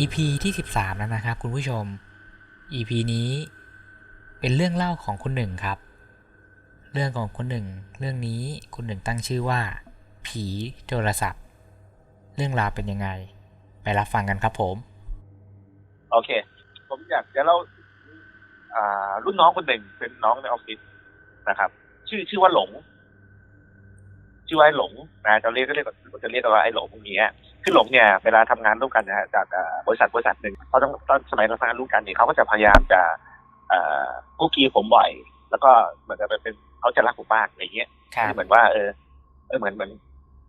EP ที่ 13 แล้วนะครับคุณผู้ชม EP นี้เป็นเรื่องเล่าของคุณหนึ่งครับ เรื่องของคุณหนึ่ง เรื่องนี้คุณหนึ่งตั้งชื่อว่า ผีโทรศัพท์ เรื่องราวเป็นยังไง ไปรับฟังกันครับผม โอเค ผมอยากจะเล่าอ่ารุ่นน้องคนหนึ่งเป็นน้องในออฟฟิศนะครับ ชื่อชื่อว่าหลง ชื่อว่าไอ้หลงนะจะเรียกก็เรียกจะเรียกว่าไอ้หลงอย่างเงี้ คือหลงเนี่ยเวลาทำงานร่วมกันนะฮะจากอ่าบริษัทบริษัทหนึ่งเขาต้องตอนสมัยเราทำงานร่วมกันเนี่ยเขาก็จะพยายามจะเอ่อกุ๊กกีผมบ่อย แล้วก็เหมือนกับเป็นเขาจะรักผมมากอะไรเงี้ยครับเหมือนว่าเออเออเหมือนเหมือน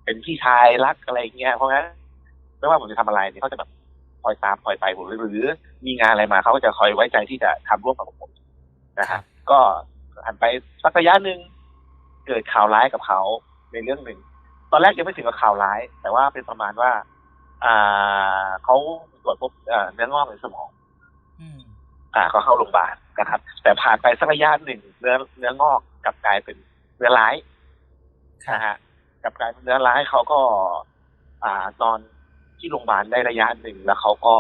เป็นพี่ชายรักอะไรเงี้ยเพราะงั้นไม่ว่าผมจะทำอะไรเนี่ยเขาจะแบบคอยตามคอยไปผมหรือหรือ มีงานอะไรมาเขาก็จะคอยไว้ใจที่จะทำร่วมกับผมนะครับก็หันไปสักระยะหนึ่งเกิดข่าวร้ายกับเขาในเรื่องหนึ่ง ตอนแรกยังไม่ถึงกับข่าวร้าย แต่ว่าเป็นประมาณว่า อ่าเขาตรวจพบเอ่อเนื้องอกในสมองอืมอ่า ก็เข้าโรงพยาบาลนะครับ แต่ผ่านไปสักระยะหนึ่งเนื้อเนื้องอกกลับกลายเป็นเนื้อร้ายครับนะฮะกลับกลายเป็นเนื้อร้ายเขาก็ อ่านอนที่โรงพยาบาลได้ระยะหนึ่งแล้วเขาก็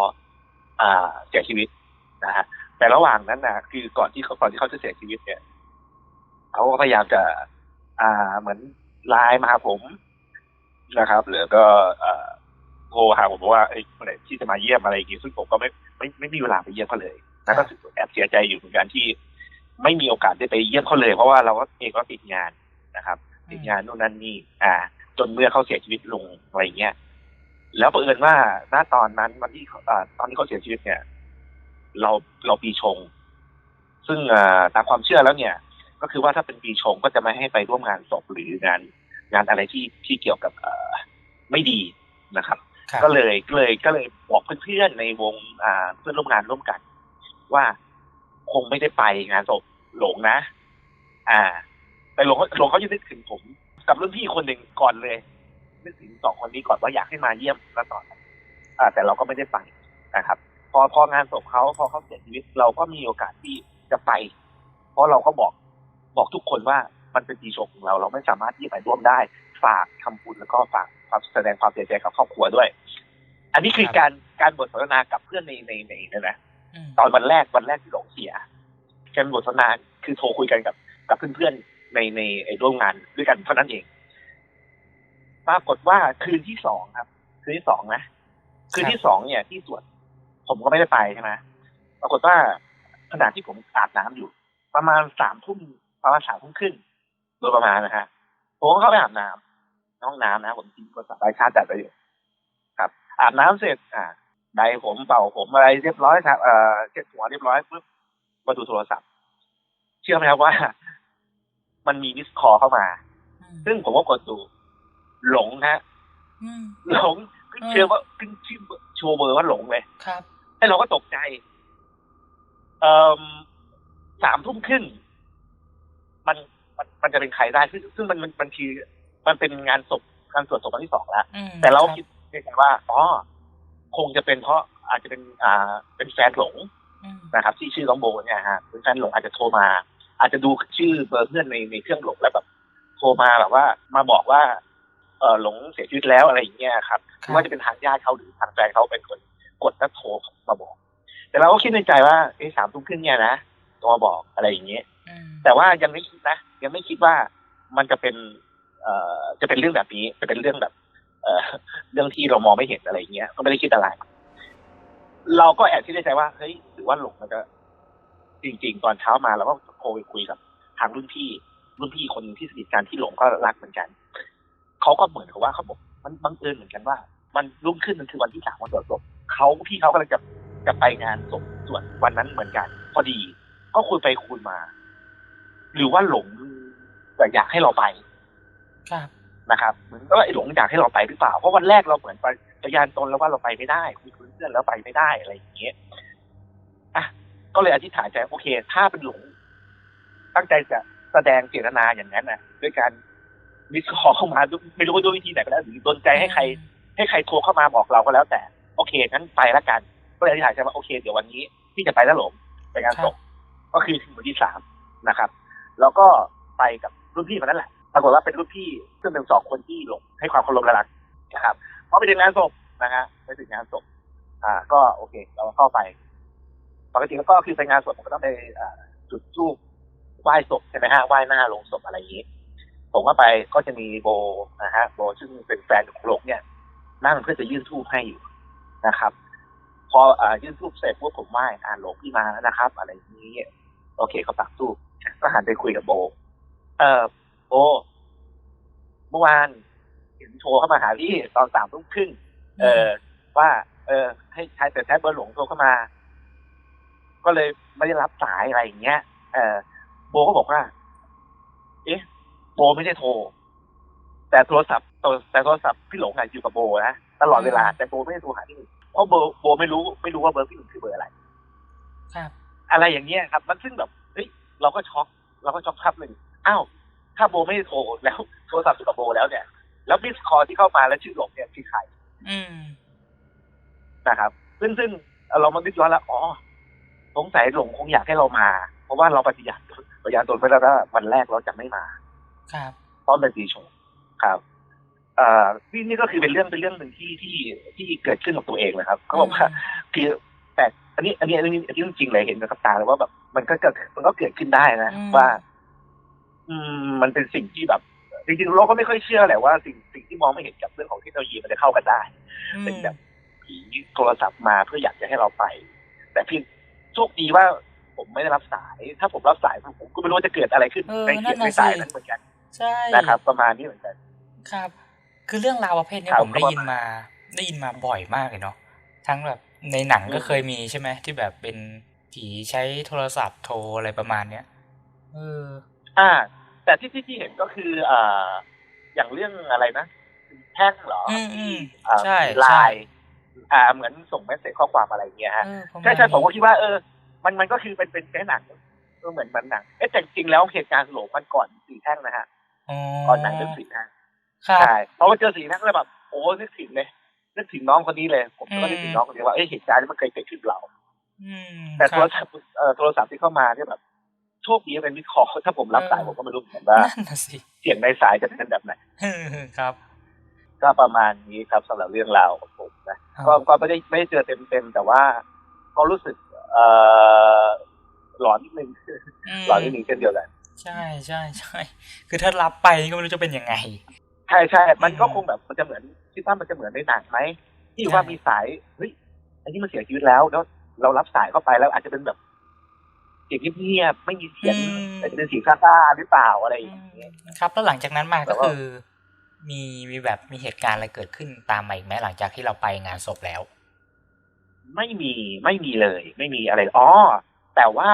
อ่าเสียชีวิตนะฮะแต่ระหว่างนั้นนะคือก่อนที่เขาก่อนที่เขาจะเสียชีวิตเนี่ยเขาก็พยายามจะ อ่าเหมือนไลน์มาหาผม นะครับหรือก็อโทรหาผมบอกว่าเอ้ยเมื่อไหร่ที่จะมาเยี่ยมอะไรอย่างงี้ซึ่งผมก็ไม่ไม่ไม่มีเวลาไปเยี่ยมเขาเลยแล้วก็แอบเสียใจอยู่เหมือนกันที่ ไม่มีโอกาสได้ไปเยี่ยมเขาเลย เพราะว่าเราก็เองก็ติดงานนะครับ ติดงานนู่นนั่นนี่อ่า จนเมื่อเขาเสียชีวิตลงอะไรเงี้ยแล้วเผอิญว่าณตอนนั้นวันที่อ่าตอนที่เขาเสียชีวิตเนี่ย เราเราปีชง ซึ่งอ่าตามความเชื่อแล้วเนี่ย ก็คือว่าถ้าเป็นปีชงก็จะไม่ให้ไปร่วมงานศพหรืองาน งานอะไรที่ที่เกี่ยวกับเอ่อไม่ดีนะครับครับ ก็เลยก็เลยก็เลยบอกเพื่อนๆในวงอ่าเพื่อนร่วมงานร่วมกัน ว่าคงไม่ได้ไปงานศพหลงนะ อ่า แต่หลงหลงเขาจะนึกถึงผมกับรุ่นพี่คนหนึ่งก่อนเลยนึกถึงสองคนนี้ก่อนว่าอยากให้มาเยี่ยมแล้วต่อนอ่า แต่เราก็ไม่ได้ไปนะครับ พอพองานศพเขาพอเขาเสียชีวิต เราก็มีโอกาสที่จะไป เพราะเราก็บอกบอกทุกคนว่า มันเป็นปีชงของเรา เราไม่สามารถที่จะไปร่วมได้ ฝากทำบุญแล้วก็ฝากความแสดงความเสียใจกับครอบครัวด้วย อันนี้คือการการบทสนทนากับเพื่อนในในในในนะอืมตอนวันแรกวันแรกที่หลงเสียการบทสนทนาคือโทรคุยกันกับกับเพื่อนๆในในไอ้ร่วมงานด้วยกันเท่านั้นเอง ปรากฏว่าคืนที่สองครับ คืนที่สองนะคืนที่สองเนี่ย ที่สวดผมก็ไม่ได้ไปใช่ไหมปรากฏว่าขณะที่ผมอาบน้ำอยู่ ประมาณสามทุ่มประมาณสามทุ่มครึ่ง โดยประมาณนะฮะผมก็เข้าไปอาบน้ำในห้องน้ำนะผมทิ้งโทรศัพท์ไว้ชาร์จแบตไว้อยู่ครับ อาบน้ำเสร็จ อ่าไดผมเป่าผมอะไรเรียบร้อยครับเอ่อเช็ดหัวเรียบร้อยปุ๊บมาดูโทรศัพท์ เชื่อไหมครับว่า มันมีมิสคอเข้ามา ซึ่งผมก็กดดู หลงนะฮะอืมหลงขึ้นเชื่อว่าขึ้นชื่อโชว์เบอร์ว่าหลงเลยครับไอ้เราก็ตกใจ เอ่อสามทุ่มครึ่งมัน มันมันจะเป็นใครได้ซึ่งซึ่งมันมันมันคือมันเป็นงานศพงานสวดศพวันที่สองแล้ว อืมแต่เราคบคิดในใจว่าอ๋อคงจะเป็นเพราะอาจจะเป็นอ่าเป็นแฟนหลงอืมนะครับ ที่ชื่อน้องโบเนี่ยฮะเป็นแฟนหลงอาจจะโทรมา อาจจะดูชื่อเบอร์เพื่อนในในเครื่องหลงแล้วแบบโทรมาแบบว่ามาบอกว่า เออหลงเสียชีวิตแล้วอะไรอย่างเงี้ยครับไม่ว่าจะเป็นทางญาติเขาหรือทางแฟนเขาเป็นคนกดแล้วโทรมาบอก แต่เราก็คิดในใจว่าเอ้สามทุ่มครึ่งเนี่ยนะโทรมาบอกอะไรอย่างเงี้ยอืม แต่ว่ายังไม่คิดนะยังไม่คิดว่ามันจะเป็นเอ่อจะเป็นเรื่องแบบนี้จะเป็นเรื่องแบบ เอ่อเรื่องที่เรามองไม่เห็นอะไรอย่างเงี้ย ก็ไม่ได้คิดอะไร เราก็แอบคิดในใจว่าเฮ้ยหรือว่าหลงมันจะจริง ๆ ตอนเช้ามาเราก็โทรไปคุยกับทางรุ่นพี่ รุ่นพี่คนที่สนิทกันที่หลงก็รักเหมือนกันเขาก็เหมือนกับว่าเขาบอกมันบังเอิญเหมือนกันว่า มันรุ่งขึ้นมันคือวันที่สามวันสวดศพเขาพี่เขากำลังจะจะไปงานศพส่วนวันนั้นเหมือนกัน พอดี ก็คุยไปคุยมา หรือว่าหลงแต่อยากให้เราไปครับนะครับเหมือนกับว่าไอ้หลงอยากให้เราไปหรือเปล่า เพราะวันแรกเราเหมือนไปพยานตนแล้วว่าเราไปไม่ได้คุยกับเพื่อนแล้วไปไม่ได้อะไรอย่างเงี้ยอะก็เลยอธิษฐานใจโอเค ถ้าเป็นหลง ตั้งใจจะแสดงเจตนาอย่างนั้นนะด้วยการมิสคอลเข้ามาด้วยไม่รู้ว่าด้วยวิธีไหนก็ได้หรือดนใจให้ใคร ให้ใครโทรเข้ามาบอกเราก็แล้วแต่ โอเคงั้นไปละกัน ก็เลยอธิษฐานใจว่าโอเค เดี๋ยววันนี้พี่จะไปแล้วหลงไปงานศพก็คือถึงวันที่สามนะครับ แล้วก็ไปกับรุ่นพี่คนนั้นแหละปรากฏว่าเป็นรุ่นพี่ซึ่งเป็นสองคนที่หลงให้ความเคารพและรักนะครับพอไปถึงงานศพนะฮะไปถึงงานศพอ่า ก็โอเค เราเข้าไปปกติก็คือไปงานศพผมก็ต้องไปจุดธูปไหว้ศพใช่ไหมฮะไหว้หน้าลงศพอะไรอย่างนี้ ผมก็ไปก็จะมีโบนะฮะโบซึ่งเป็นแฟนของโลกเนี่ยนั่งเพื่อจะยื่นธูปให้อยู่นะครับ พออ่ายื่นธูปเสร็จพวกผมไหว้อ่าหลงพี่มาแล้วนะครับ อะไรอย่างนี้ โอเคเขาปักธูปก็หันไปคุยกับโบ เออโบเมื่อวานเห็นโทรเข้ามาหาพี่ตอนสามทุ่มครึ่งเออ ว่า เออ ให้ใช้แต่ใช้เบอร์หลวงโทรเข้ามา ก็เลยไม่ได้รับสายอะไรอย่างเงี้ย เออโบก็บอกว่า เอ๊ะ โบไม่ได้โทร แต่โทรศัพท์แต่โทรศัพท์พี่หลงอะอยู่กับโบนะตลอดเวลาแต่โบไม่ได้โทรหาพี่หนึ่เพราะโบโบไม่รู้ไม่รู้ว่าเบอร์พี่หนึ่งคือเบอร์อะไร ครับ อะไรอย่างเงี้ยครับ มันซึ่งแบบเฮ้ยเราก็ช็อกเราก็ช็อกครับหนึ่งอ้าวถ้าโบไม่ได้โทรแล้วโทรศัพท์อยู่กับโบแล้วเนี่ย แล้วมิสคอที่เข้ามาแล้วชื่อหลงเนี่ยคือใครอืมนะครับ ซึ่งซึ่งเรามาคิดย้อนแล้วอ๋อสงสัยหลงคงอยากให้เรามา เพราะว่าเราปฏิญาณปฏิญาณตนไว้แล้วว่าวันแรกเราจะไม่มา ครับเพราะเป็นปีชงครับเอ่อนี่นี่ก็คือเป็นเรื่องเป็นเรื่องหนึ่งที่ที่ที่เกิดขึ้นกับตัวเองนะครับเขาบอกว่าคือแต่ อันนี้อันนี้อันนี้อันนี้จริงๆเลยเห็นกับตาเลยว่าแบบมันก็เกิดมันก็เกิดขึ้นได้นะอืมว่า อืม มันเป็นสิ่งที่แบบจริงๆเราก็ไม่ค่อยเชื่อแหละว่าสิ่งสิ่งที่มองไม่เห็นกับเรื่องของเทคโนโลยีมันจะเข้ากันได้ เป็นแบบผีโทรศัพท์มาเพื่ออยากจะให้เราไป แต่เพียงโชคดีว่าผมไม่ได้รับสาย ถ้าผมรับสายผมก็ไม่รู้ว่าจะเกิดอะไรขึ้นเออในเขียนนั่นในน่ะสายสินั้นเหมือนกันใช่นะครับ ประมาณนี้เหมือนกัน ครับ คือเรื่องราวประเภทเนี้ยครับผมได้ยินมา ได้ยินมาบ่อยมากเลยเนาะทั้งแบบ ในหนังก็อืมเคยมีใช่ไหมที่แบบเป็นผีใช้โทรศัพท์โทรอะไรประมาณเนี้ยเออ อ่า แต่ที่ที่ที่เห็นก็คืออ่าอย่างเรื่องอะไรนะแท่งเหรออืมอืมอ่าใช่ไลใช่น์อ่า เหมือนส่งเมสเซจข้อความอะไรอย่างเงี้ยฮะเออประาณใช่ใช่ผมก็นี้คิดว่าเออ มันมันก็คือเป็นเป็นแค่หนังเออเหมือนเหมันหนังเอ๊ะแต่จริงๆแล้วเหตุการณ์หลงมันก่อนสีแท่งนะฮะอ๋อก่อนหนังเรื่องสีแท่งครับใช่เพราะว่าเจอสีแท่งแล้วแบบโอ้นึกถึงเลย นึกถึงน้องคนนี้เลย ผมก็นึกถึงน้องคนนี้ว่าเอ๊ะเหตุการณ์นี้มันเคยเกิดขึ้นกับเราอืมแต่คโทรัรบศัพท์เอ่อโทรศัพท์ที่เข้ามาเนี่ยแบบโชคดีเป็นมิสคอลถ้าผมรับสายเออผมก็ไม่รู้เหมือนกันว่านั่นน่ะสิเสียงในสายจะเป็นแบบไหนเออครับ ก็ประมาณนี้ครับสำหรับเรื่องราวของผมนะก็ก็ไม่ได้ไม่ได้เจอเต็มเต็มๆแต่ว่าก็รู้สึก เอ่อหลอนนิดนึงมหลอนนิดนึงเช่นเดียวกันใช่ใช่ใช่คือถ้ารับไปก็ไม่รู้จะเป็นยังไง ใช่ใช่มันก็อืมคงแบบมันจะเหมือนคิดว่ามันจะเหมือนในหนังไหมที่ใช่ว่ามีสายเฮ้ยอันนี้มันเสียชีวิตแล้วแล้วเรารับสายเข้าไปแล้วอาจจะเป็นแบบเสียงเงียบๆไม่มีเสียงอาจจะเป็นเสียงซ่าๆหรือเปล่าอะไรอย่างเงี้ยครับ แล้วหลังจากนั้นมาแต่ก็ว่าคือ มีมีแบบมีเหตุการณ์อะไรเกิดขึ้นตามมาอีกไหมหลังจากที่เราไปงานศพแล้ว ไม่มีไม่มีเลย ไม่มีอะไรอ๋อแต่ว่า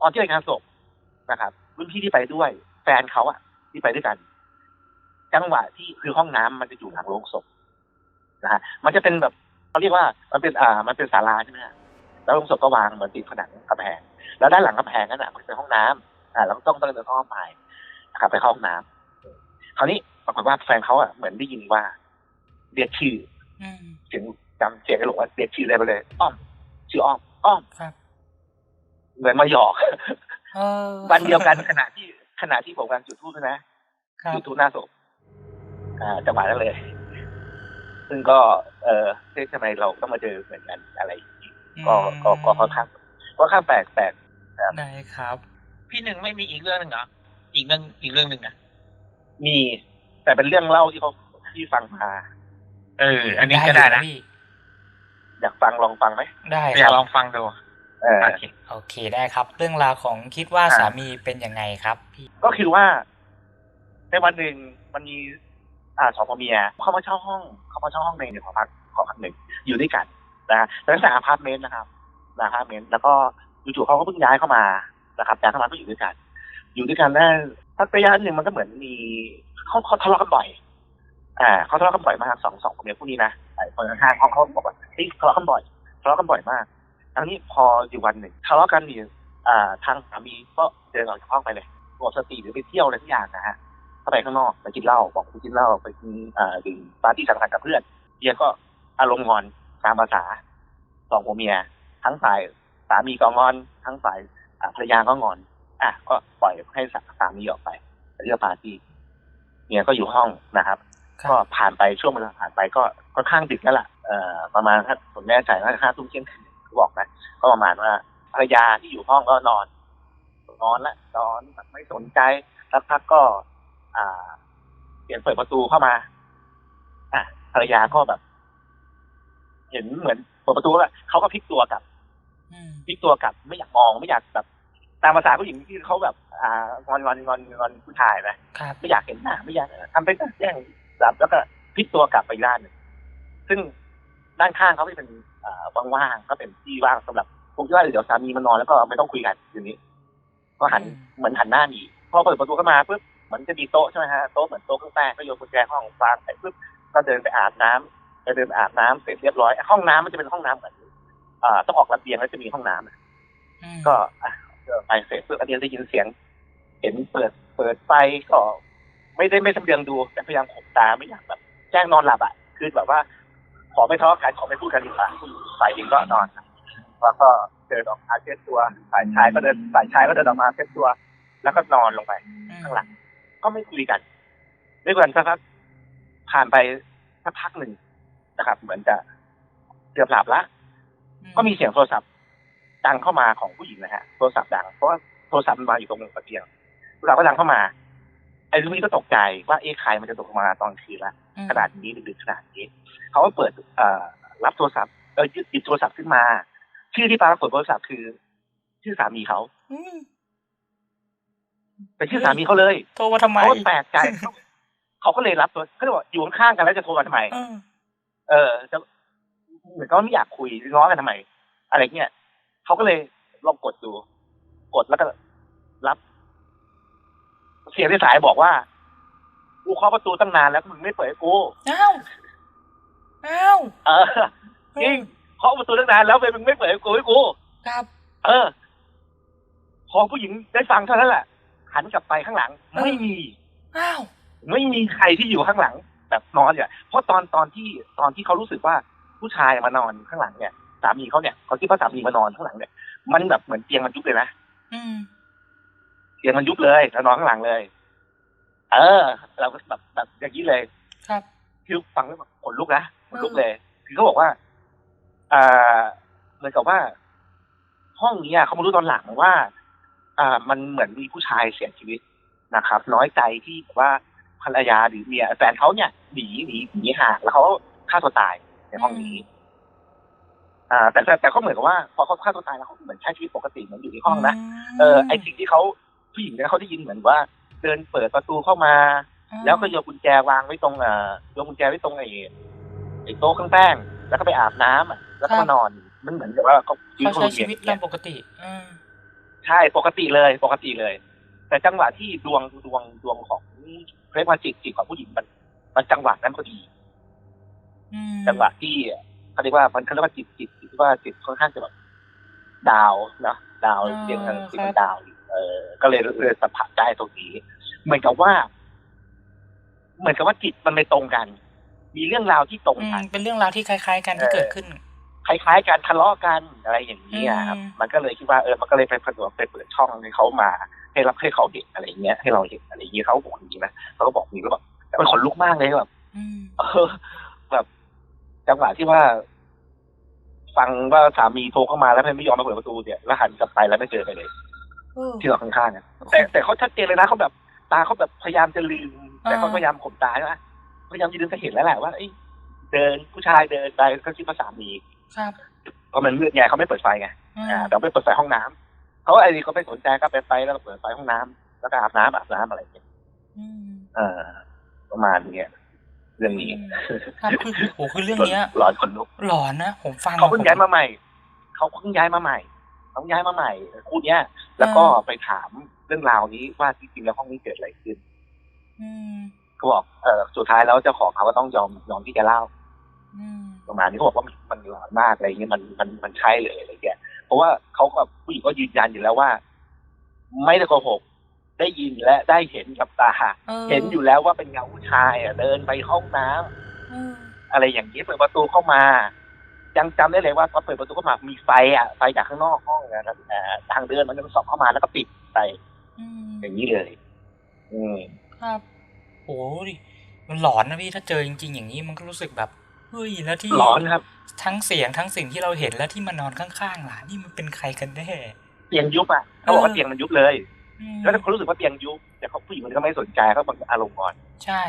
ตอนที่ไปงานศพนะครับรุ่นพี่ที่ไปด้วย แฟนเขาอะที่ไปด้วยกัน จังหวะที่คือห้องน้ำมันจะอยู่หลังโรงศพนะฮะมันจะเป็นแบบเขาเรียกว่ามันเป็นอ่ามันเป็นศาลาใช่ไหมฮะแล้วโรงศพก็วางเหมือนติดผนังกำแพงแล้วด้านหลังกำแพงนั่นน่ะมันเป็นห้องน้ำอ่าเราต้องต้องเดินอ้อมไปนะครับไปเข้าห้องน้ำคราวนี้ปรากฏว่าแฟนเขาอะเหมือนได้ยินว่าเรียกชื่ออืมเสียงจำเสียงไอ้หลงว่าเรียกชื่อได้ไปเลย อ้อม ชื่ออ้อม อ้อมครับเหมือนมาหยอกเออวันเดียวกันขณะที่ขณะที่ผมกำลังจุดธูปด้วยนะครับจุดธูปหน้าศพ อ่าจังหวะนั้นเลย ซึ่งก็ เออเฮ้ยทำไมเราต้องมาเจอเหมือนกันอะไรอย่างนี้ก็ก็ก็ค่อนข้างค่อนข้างแปลกแปลกได้ครับ พี่หนึ่งไม่มีอีกเรื่องหนึ่งเหรออีกเรื่องอีกเรื่องหนึ่งอะมีแต่เป็นเรื่องเล่าที่เขาที่ฟังมา เออ อันนี้ก็ได้นะพี่อยากฟังลองฟังไหมได้อคยากรับลองฟังดูเออโอเคโอเคได้ครับ เรื่องราวของคิดว่าอ่าสามีเป็นยังไงครับ พี่ก็คือว่าในวันหนึ่งมันมี อ่าสองผัวเมียเข้ามาเช่าห้อง เข้ามาเช่าห้องในหนึ่งหอพักหอพักหนึ่งอยู่ด้วยกันนะเป็นลักษณะอพาร์ตเมนต์นะครับนะอพาร์ตเมนต์แล้วก็จู่ๆเขาก็เพิ่งย้ายเข้ามานะครับย้ายเข้ามาก็อยู่ด้วยกัน อยู่ด้วยกันได้สักระยะหนึ่งมันก็เหมือนมีเขาเขาทะเลาะกันบ่อยอ่าเขาทะเลาะกันบ่อยมากสองสองผัวเมียคู่นี้นะไอ้คนข้างเขาเขาบอกว่าเฮ้ยทะเลาะกันบ่อยทะเลาะกันบ่อยมากครั้งนี้พออยู่วันหนึ่งทะเลาะกันนี่อ่าทางสามีก็เดินออกจากห้องไปเลยหมดสติหรือไปเที่ยวอะไรทุกอย่างนะฮะ เข้าไปข้างนอกไปกินเหล้าบอกไปกินเหล้าไปกินอ่าดื่มปาร์ตี้สังสรรค์กับเพื่อนเมียก็อารมณ์งอนตามภาษาสองผัวเมีย ทั้งฝ่ายสามีก็งอน ทั้งฝ่ายอ่าภรรยาก็งอน อะก็ปล่อยให้สาสามีออกไปไปเที่ยวปาร์ตี้เมียก็อยู่ห้องนะครับครัก็บผ่านไปช่วงเวลาผ่านไปก็ค่อนข้างดึกแล้วล่ะเอ่อประมาณถ้าผมแน่ใจว่าห้าทุ่มเที่ยงคืนเขาบอกนะก็ประมาณว่าภรรยาที่อยู่ห้องก็นอนนอนละนอนแบบไม่สนใจสักพักก็ อ่าเสียงเปิดประตูเข้ามาอะภรรยาก็แบบ เห็นเหมือนเปิดประตูแล้วเขาก็พลิกตัวกลับอืมพลิกตัวกลับ ไม่อยากมองไม่อยากแบบ ตามภาษาผู้หญิงที่เขาแบบ อ่างอนงอนงอนงอนผู้ชายนะครับไม่อยากเห็นหน้าไม่อยากทำเป็นแย่งจับแล้วก็พลิกตัวกลับไปอีกด้านหนึ่งซึ่งด้านข้างเขาไม่เป็นอ่าว่างๆก็เป็นที่ว่างสำหรับผมคิดว่าเดี๋ยวสามีมานอนแล้วก็ไม่ต้องคุยกันอย่างนี้ ก็หันอืมเหมือนหันหน้าหนีพอเปิดประตูเข้ามาปุ๊บเห มือนจะมีโต๊ะใช่ไหมฮะโต๊ะเหมือนโต๊ะเครื่องแป้งก็โยนกุญแจห้องวางไปปุ๊บก็เดินไปอาบน้ำไปเดินไปอาบน้ำเสร็จเรียบร้อย ห้องน้ำมันจะเป็นห้องน้ำเหมือนอ่าต้องออกระเบียงแล้วจะมีห้องน้ำอะอืมก็อะเดินไปเสร็จปุ๊บอันนี้ได้ยินเสียง เห็นเปิดเปิดไฟก็ไม่ได้ไม่สำเรืองดูแต่พยายามข่มตาไม่อยากแบบแจ้งนอนหลับอะคือแบบว่า ขอไม่ทะเลาะกันขอไม่พูดกันดีกว่าฝ่ายหญิงก็นอนแล้วก็เดินออกมาเช็ดตัวฝ่ายชายก็เดินฝ่ายชายก็เดินออกมาเช็ดตัว แล้วก็นอนลงไปข้างหลัง ก็ไม่คุยกันด้วยกันสักพักผ่านไปสักพักหนึ่งนะครับ เหมือนจะเกือบหลับละก็มีเสียงโทรศัพท์ ดังเข้ามาของผู้หญิงนะฮะโทรศัพท์ดังเพราะว่าโทรศัพท์มันวางอยู่ตรงระเบียงเราก็ดังเข้ามา ไอ้ลูกนี้ก็ตกใจว่าเอ๊ะใครมันจะตกมาตอนคืนละอืมขนาดนี้ดึกๆขนาดนี้เขาก็เปิดเอ่อรับโทรศัพท์เออหยิบโทรศัพท์ขึ้นมา ชื่อที่ปรากฏบนโทรศัพท์คือ ชื่อสามีเขา อืมเป็นชื่อสามีเขาเลยโทรมาทำไมเขาก็แปลกใจเขาก็เลยรับตัวเขาเลยบอกอยู่ข้างๆกันแล้วจะโทรมาทำไมเออเออจะเหมือนก็ไม่อยากคุยง้อกันทำไม อะไรเงี้ยเขาก็เลยลองกดดู กดแล้วก็รับ เสียงในสายบอกว่ากูเคาะประตูตั้งนานแล้วมึงไม่เปิดให้กูอ้าวอ้าวเออจริงเคาะประตูตั้งนานแล้วไปมึงไม่เปิดให้กูให้กูครับ เออพอผู้หญิงได้ฟังเท่านั้นแหละ หันกลับไปข้างหลังเออไม่มีอ้าวไม่มีใครที่อยู่ข้างหลัง แบบนอนเนี่ยเพราะตอนตอนที่ตอนที่เขารู้สึกว่าผู้ชายมานอนข้างหลังเนี่ยสามีเขาเนี่ยเขาคิดว่าสามีมานอนข้างหลังเนี่ยมันแบบเหมือนเตียงมันยุบเลยนะอืมเตียงมันยุบเลยแล้วนอนข้างหลังเลย เออ เราก็แบบแบบอย่างนี้เลย ครับคือฟังแล้วแบบขนลุกนะขนลุกเลย คือเขาบอกว่าอ่าเหมือนกับว่า ห้องนี้อะเขามารู้ตอนหลังว่า อ่ามันเหมือนมีผู้ชายเสียชีวิตนะครับ น้อยใจที่แบบว่าภรรยาหรือเมียแฟนเขาเนี่ยหนีหนีหนีห่างแล้วเขาฆ่าตัวตายในห้องนี้ อ่า แต่แต่แต่ก็เหมือนกับว่า พอเขาฆ่าตัวตายแล้วเขาเหมือนใช้ชีวิตปกติเหมือนอยู่ในห้องนะเออไอสิ่งที่เขาผู้หญิงเนี่ยเขาได้ยินเหมือนว่า เดินเปิดประตูเข้ามา แล้วก็โยนกุญแจวางไว้ตรงเอ่อโยนกุญแจไว้ตรงไอ้ไอ้โต๊ะเครื่องแป้งแล้วก็ไปอาบน้ำอะ แล้วก็มานอนมันเหมือนกับว่าเขาเขาใช้ชีวิตเนี่ตายมปกติ อืม ใช่ปกติเลยปกติเลย แต่จังหวะที่ดวงดวงดวงของเรียกว่าจิตจิตของผู้หญิงมันมันจังหวะนั้นพอดีอืมจังหวะที่เขาเรียกว่ามันเขาเรียกว่าจิตจิตจิตที่ว่าจิตค่อนข้างจะแบบดาวนะดาวเรียงกันจิตมันดาวอยู่เออก็เลยเลยสัมผัสได้ตรงนี้ เหมือนกับว่า เหมือนกับว่าจิตมันไม่ตรงกัน มีเรื่องราวที่ตรงอืกัมนเป็นเรื่องราวที่คล้าย ๆ กันที่เออเกิดขึ้น คล้ายๆกันทะเลาะกันอะไรอย่างนี้ยครับอืมมันก็เลยคิดว่าเออมันก็เลยไปผนวกไปเปิดช่องให้เขามา ให้รับให้เขาเห็นอะไรอย่างเงี้ยให้เราเห็นอะไรอย่างเงี้ยเขาบอกอย่างนี้นะเขาก็บอกอย่างนี้ก็แบบแต่มันขนลุกมากเลยแบบอืมเออแบบจังหวะที่ว่า ฟังว่าสามีโทรเข้ามาแล้วไม่ยอมมาเปิดประตูเนี่ยแล้วหันกลับไปแล้วไม่เจอไปเลยเออที่เราข้างๆเนี่ยแต่แต่เขาชัดเจนเลยนะเขาแบบ ตาเขาแบบพยายามจะลืม แต่เขาอ่าพยายามข่มตาใช่ไหมพยายามจะลืมจะเห็นแล้วแหละว่าเอ้ยเดินผู้ชายเดินไปก็คิดว่าสามี ครับเพราะมันมืดไงเขาไม่เปิดไฟไงอืมอ่าแต่ไม่เปิดไฟห้องน้ำเขาไอ้นี่เขาไม่สนใจก็ไปไฟแล้วก็เปิดไฟห้องน้ำแล้วก็อาบน้ำอาบน้ำอะไรอย่างเงี้ยอืมเออประมาณเนี้ยเรื่องนี้ครับคือโหคือเรื่องเนี้ยหลอนคนลุกหลอนนะผมฟังเขาเพิ่งย้ายมาใหม่เขาเพิ่งย้ายมาใหม่เขาย้ายมาใหม่คู่เนี้ย แล้วก็ไปถามเรื่องราวนี้ว่าจริงๆแล้วห้องนี้เกิดอะไรขึ้นอืมเขาบอกเออสุดท้ายแล้วเจ้าของเขาก็ต้องยอมยอมที่จะเล่า อืม ประมาณนี้เขาบอกว่ามันมันหลอนมากอะไรเงี้ยมันมันมันใช่เลยอะไรเงี้ยเพราะว่าเขากับผู้หญิงก็ยืนยันอยู่แล้วว่า ไม่ได้โกหกได้ยินและได้เห็นกับตาออเห็นอยู่แล้วว่าเป็นเงาผู้ชายอะเดินไปห้องน้ำเอออะไรอย่างนี้เปิดประตูเข้ามายังจำได้เลยว่าพอเปิดประตูเข้ามามีไฟอะไฟจากข้างนอกห้องนะครับเอ่อทางเดินมันยังส่องเข้ามาแล้วก็ปิดไปอืมอย่างนี้เลย อืมครับโหดิมันหลอนนะพี่ถ้าเจอจริง ๆ อย่างนี้มันก็รู้สึกแบบ เฮ้ยแล้วที่หลอนครับ ทั้งเสียงทั้งสิ่งที่เราเห็นแล้วที่มานอนข้างๆล่ะนี่มันเป็นใครกันแน่เตียงยุบอะเขาบอกว่าเออเตียงมันยุบเลยอืมแล้วเขารู้สึกว่าเตียงยุบแต่เขาผู้หญิงคนนี้ก็ไม่สนใจเขาบอกอารมณ์งอน ใช่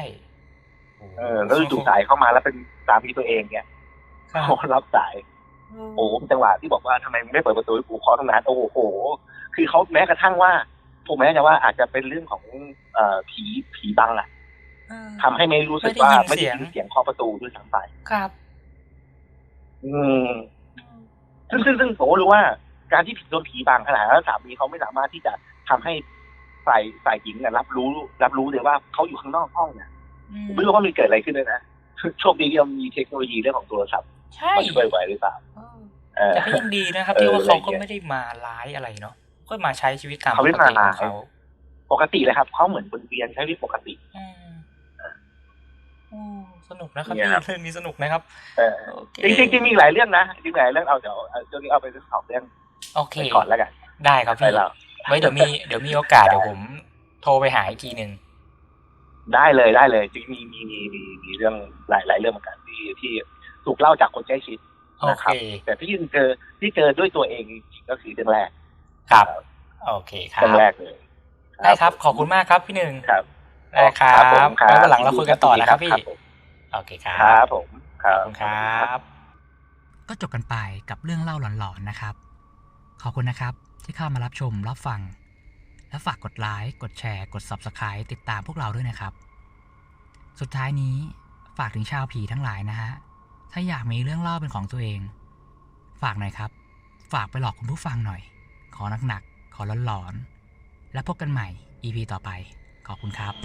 เออก็คือจู่สายเข้ามาแล้วเป็นสามีตัวเองเนี่ยครับเขารับสายโอ้โหจังหวะที่บอกว่าทำไมไม่เปิดประตูให้กูขอตั้งนานโอ้โห คือเขาแม้กระทั่งว่าผมแม้จะว่าอาจจะเป็นเรื่องของเอ่อผีผีบังอะเออ ทำให้ไม่รู้สึกว่าไม่ไม่ได้ได้ยินเสียงยินเสียงเคาะประตูด้วยซ้ำไปครับ อืมซึ่งซึ่งซึ่งผมก็รู้ว่าการที่โดนผีบังขนาดนั้นสามีเขาไม่สามารถที่จะทำให้ฝ่ายฝ่ายหญิงเนี่ยรับรู้ รับรู้เลยว่าเขาอยู่ข้างนอกห้องเนี่ยผมไม่รู้ว่ามันเกิดอะไรขึ้นเลยนะโชคดีที่เรามีเทคโนโลยีเรื่องของโทรศัพท์ใช่มาช่วยไว้หรือเปล่าเออเออแต่ก็ยังดีนะครับเออที่ว่าเขาอะไรก็เงี้ยไม่ได้มาร้ายอะไรเนาะก็มาใช้ชีวิตตามเขาไม่ปกติมาของเขาปกติเลยครับเขาเหมือนบนเตียงใช้ชีวิตปกติอืมโอ้ สนุกนะครับเนี่พี่ยครับ เรื่องนี้สนุกนะครับเออโอเคจริงๆจริงๆมีหลายเรื่องนะจริงๆหลายเรื่องเอาเดี๋ยวเอาเรื่องนี้เอาไปสองเรื่องโอเคไปก่อนแล้วกันได้ครับไปพี่ แล้วไว้เดี๋ยวมีเดี๋ยวมีโอกาสเดี๋ยวผมโทรไปหาอีกทีหนึ่งได้เลยได้เลยจริงๆมีมีมีมีมีเรื่องหลายหลายเรื่องเหมือนกันที่ที่ถูกเล่าจากคนใกล้ชิด โอนะคเครับแต่ที่เจอที่เจอด้วยตัวเองจริงๆก็คือเรื่องแรกครับ โอเคครับเรื่องแรกเลย ได้ครับขอบคุณมากครับพี่หนึ่งครับ ได้ครับผมครับแล้ววันหลังเราคุยกันต่อนะครับพี่ผมโอเคครัครับบผมครัขอบบคุณครับ ก็จบกันไปกับเรื่องเล่าหลอนๆนะครับ ขอบคุณนะครับที่เข้ามารับชมรับฟัง และฝากกดไลค์กดแชร์กด Subscribe ติดตามพวกเราด้วยนะครับ สุดท้ายนี้ฝากถึงชาวผีทั้งหลายนะฮะ ถ้าอยากมีเรื่องเล่าเป็นของตัวเอง ฝากหน่อยครับ ฝากไปหลอกคุณผู้ฟังหน่อย ขอหนักๆ ขอหลอนๆ และพบกันใหม่ EP ต่อไป ขอบคุณครับ